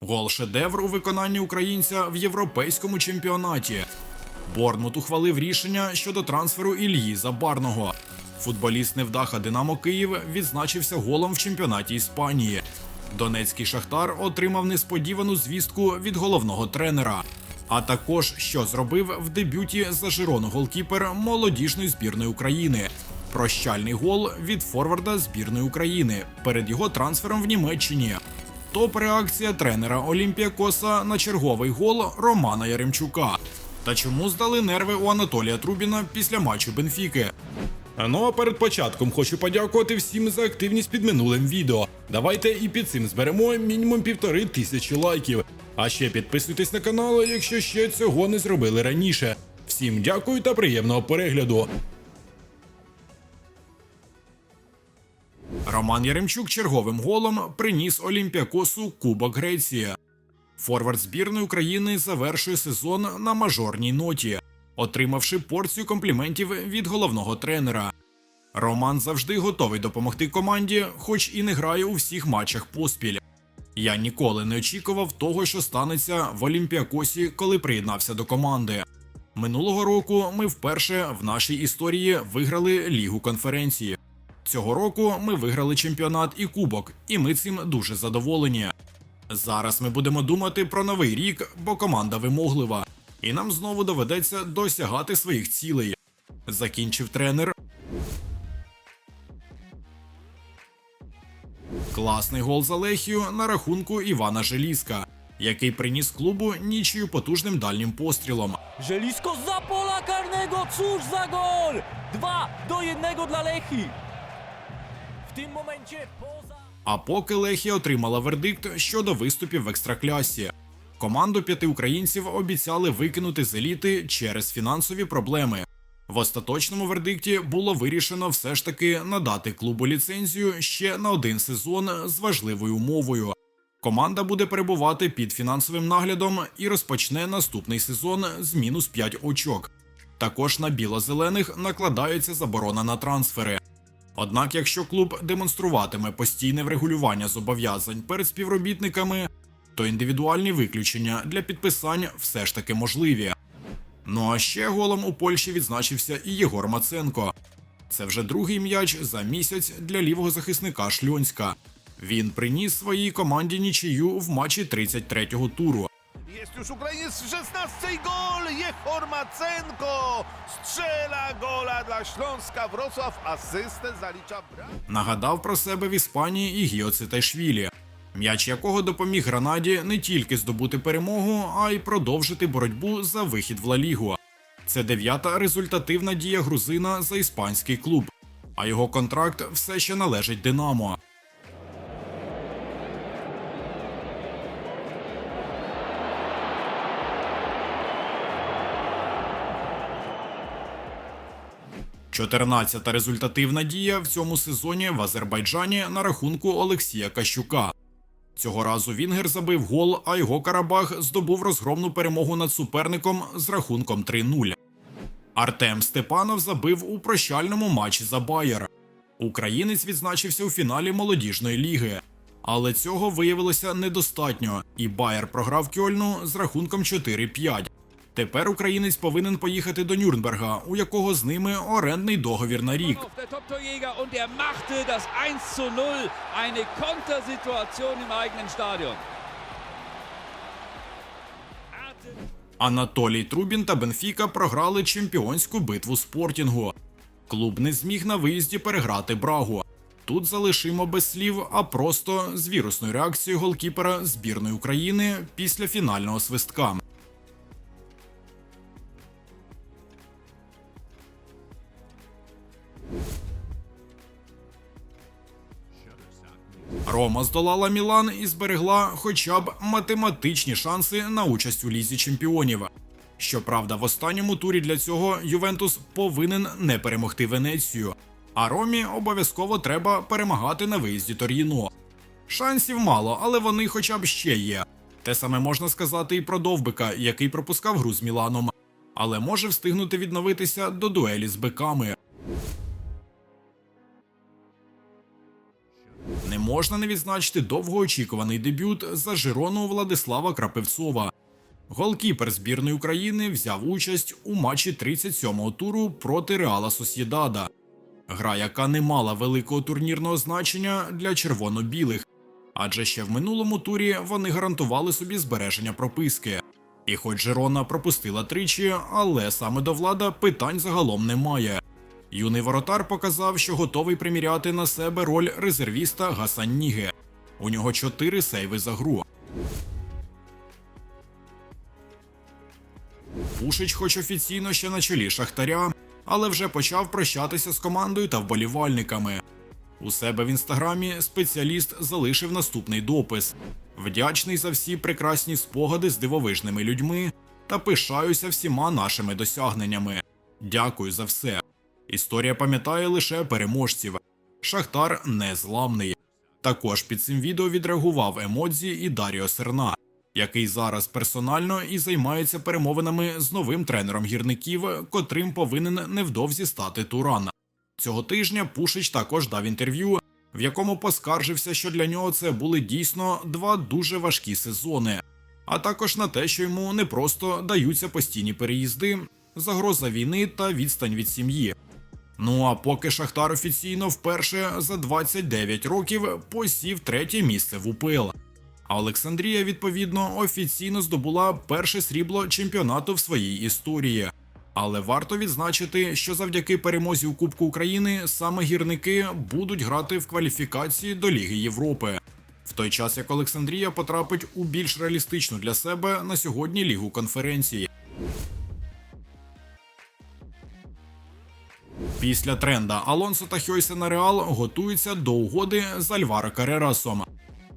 Гол шедевр у виконанні українця в європейському чемпіонаті. Борнмут ухвалив рішення щодо трансферу Ільї Забарного. Футболіст невдаха Динамо Київ відзначився голом в чемпіонаті Іспанії. Донецький шахтар отримав несподівану звістку від головного тренера. А також що зробив в дебюті за Жирону голкіпер молодіжної збірної України. Прощальний гол від форварда збірної України перед його трансфером в Німеччині. Топ-реакція тренера Олімпіакоса на черговий гол Романа Яремчука. Та чому здали нерви у Анатолія Трубіна після матчу Бенфіки? Ну а перед початком хочу подякувати всім за активність під минулим відео. Давайте і під цим зберемо мінімум півтори тисячі лайків. А ще підписуйтесь на канал, якщо ще цього не зробили раніше. Всім дякую та приємного перегляду. Роман Яремчук черговим голом приніс Олімпіакосу Кубок Греції. Форвард збірної України завершує сезон на мажорній ноті, отримавши порцію компліментів від головного тренера. Роман завжди готовий допомогти команді, хоч і не грає у всіх матчах поспіль. Я ніколи не очікував того, що станеться в Олімпіакосі, коли приєднався до команди. Минулого року ми вперше в нашій історії виграли лігу конференції. Цього року ми виграли чемпіонат і кубок, і ми цим дуже задоволені. Зараз ми будемо думати про новий рік, бо команда вимоглива, і нам знову доведеться досягати своїх цілей. Закінчив тренер. Класний гол за Лехію на рахунку Івана Желізка, який приніс клубу нічию потужним дальнім пострілом. Żelisko za pola karnego, cóż za gol! 2 do 1 dla Lechi. Tym momencie poza... А поки Лехія отримала вердикт щодо виступів в екстраклясі. Команду п'яти українців обіцяли викинути з еліти через фінансові проблеми. В остаточному вердикті було вирішено все ж таки надати клубу ліцензію ще на один сезон з важливою умовою. Команда буде перебувати під фінансовим наглядом і розпочне наступний сезон з мінус 5 очок. Також на біло-зелених накладається заборона на трансфери. Однак, якщо клуб демонструватиме постійне врегулювання зобов'язань перед співробітниками, то індивідуальні виключення для підписань все ж таки можливі. Ну а ще голом у Польщі відзначився і Єгор Маценко. Це вже другий м'яч за місяць для лівого захисника Шльонська. Він приніс своїй команді нічию в матчі 33-го туру. Jest już Ukrainiec w 16 gol! Jechor Macenko strzela gola dla Śląska Wrocław. Asystę zalicza brak. Нагадав про себе в Іспанії і Гіо Цитайшвілі, м'яч якого допоміг Гранаді не тільки здобути перемогу, а й продовжити боротьбу за вихід в Ла Лігу. Це дев'ята результативна дія грузина за іспанський клуб, а його контракт все ще належить Динамо. Чотирнадцята результативна дія в цьому сезоні в Азербайджані на рахунку Олексія Кащука. Цього разу Вінгер забив гол, а його Карабах здобув розгромну перемогу над суперником з рахунком 3-0. Артем Степанов забив у прощальному матчі за Байер. Українець відзначився у фіналі молодіжної ліги. Але цього виявилося недостатньо, і Байер програв Кьольну з рахунком 4-5. Тепер українець повинен поїхати до Нюрнберга, у якого з ними орендний договір на рік. er machte das 1 zu 0. Eine Kontersituation im eigenen Stadion. Анатолій Трубін та Бенфіка програли чемпіонську битву спортінгу. Клуб не зміг на виїзді переграти Брагу. Тут залишимо без слів, а просто з вірусною реакцією голкіпера збірної України після фінального свистка. Рома здолала Мілан і зберегла хоча б математичні шанси на участь у лізі чемпіонів. Щоправда, в останньому турі для цього Ювентус повинен не перемогти Венецію, а Ромі обов'язково треба перемагати на виїзді Тор'їно. Шансів мало, але вони хоча б ще є. Те саме можна сказати і про Довбика, який пропускав гру з Міланом, але може встигнути відновитися до дуелі з биками. Можна не відзначити довгоочікуваний дебют за Жирону Владислава Крапивцова. Голкіпер збірної України взяв участь у матчі 37-го туру проти Реала Сосєдада. Гра, яка не мала великого турнірного значення для червоно-білих, адже ще в минулому турі вони гарантували собі збереження прописки. І хоч Жирона пропустила тричі, але саме до влада питань загалом немає. Юний воротар показав, що готовий приміряти на себе роль резервіста Гасанніги. У нього чотири сейви за гру. Пушич, хоч офіційно ще на чолі Шахтаря, але вже почав прощатися з командою та вболівальниками. У себе в інстаграмі спеціаліст залишив наступний допис: вдячний за всі прекрасні спогади з дивовижними людьми та пишаюся всіма нашими досягненнями. Дякую за все. Історія пам'ятає лише переможців. Шахтар незламний. Також під цим відео відреагував емодзі і Даріо Серна, який зараз персонально і займається перемовинами з новим тренером гірників, котрим повинен невдовзі стати Туран. Цього тижня Пушич також дав інтерв'ю, в якому поскаржився, що для нього це були дійсно два дуже важкі сезони, а також на те, що йому не просто даються постійні переїзди, загроза війни та відстань від сім'ї. Ну а поки Шахтар офіційно вперше за 29 років посів третє місце в УПЛ. А Олександрія, відповідно, офіційно здобула перше срібло чемпіонату в своїй історії. Але варто відзначити, що завдяки перемозі у Кубку України саме гірники будуть грати в кваліфікації до Ліги Європи. В той час як Олександрія потрапить у більш реалістичну для себе на сьогодні лігу конференції. Після тренда Алонсо та Хьойсена Реал готуються до угоди з Альваро Карерасом.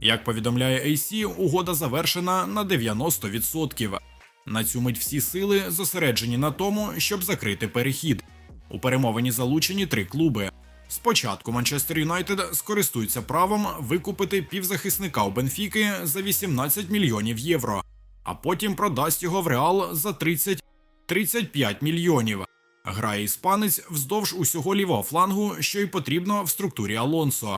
Як повідомляє AC, угода завершена на 90%. На цю мить всі сили зосереджені на тому, щоб закрити перехід. У перемовині залучені три клуби. Спочатку Манчестер Юнайтед скористується правом викупити півзахисника у Бенфіки за 18 мільйонів євро, а потім продасть його в Реал за 30-35 мільйонів. Грає іспанець вздовж усього лівого флангу, що й потрібно в структурі Алонсо.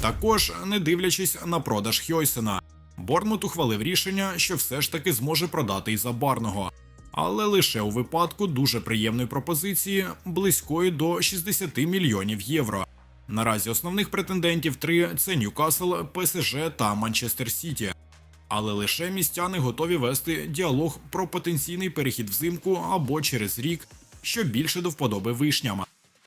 Також, не дивлячись на продаж Хьойсена, Борнмут ухвалив рішення, що все ж таки зможе продати і забарного, але лише у випадку дуже приємної пропозиції близької до 60 мільйонів євро. Наразі основних претендентів три це Ньюкасл, ПСЖ та Манчестер Сіті. Але лише містяни готові вести діалог про потенційний перехід взимку або через рік, що більше до вподоби вишням.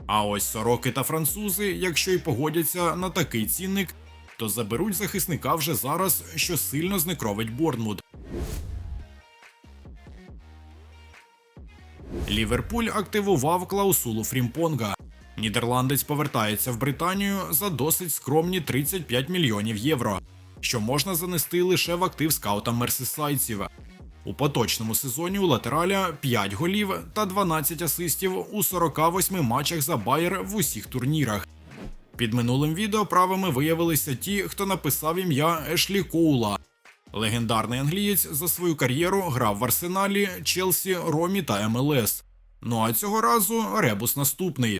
А ось сороки та французи, якщо й погодяться на такий цінник, то заберуть захисника вже зараз, що сильно знекровить Борнмут. Ліверпуль активував клаусулу Фрімпонга. Нідерландець повертається в Британію за досить скромні 35 мільйонів євро, що можна занести лише в актив скаутам мерсисайців. У поточному сезоні у латераля 5 голів та 12 асистів у 48 матчах за Байер в усіх турнірах. Під минулим відео правими виявилися ті, хто написав ім'я Ешлі Коула. Легендарний англієць за свою кар'єру грав в Арсеналі, Челсі, Ромі та МЛС. Ну а цього разу ребус наступний.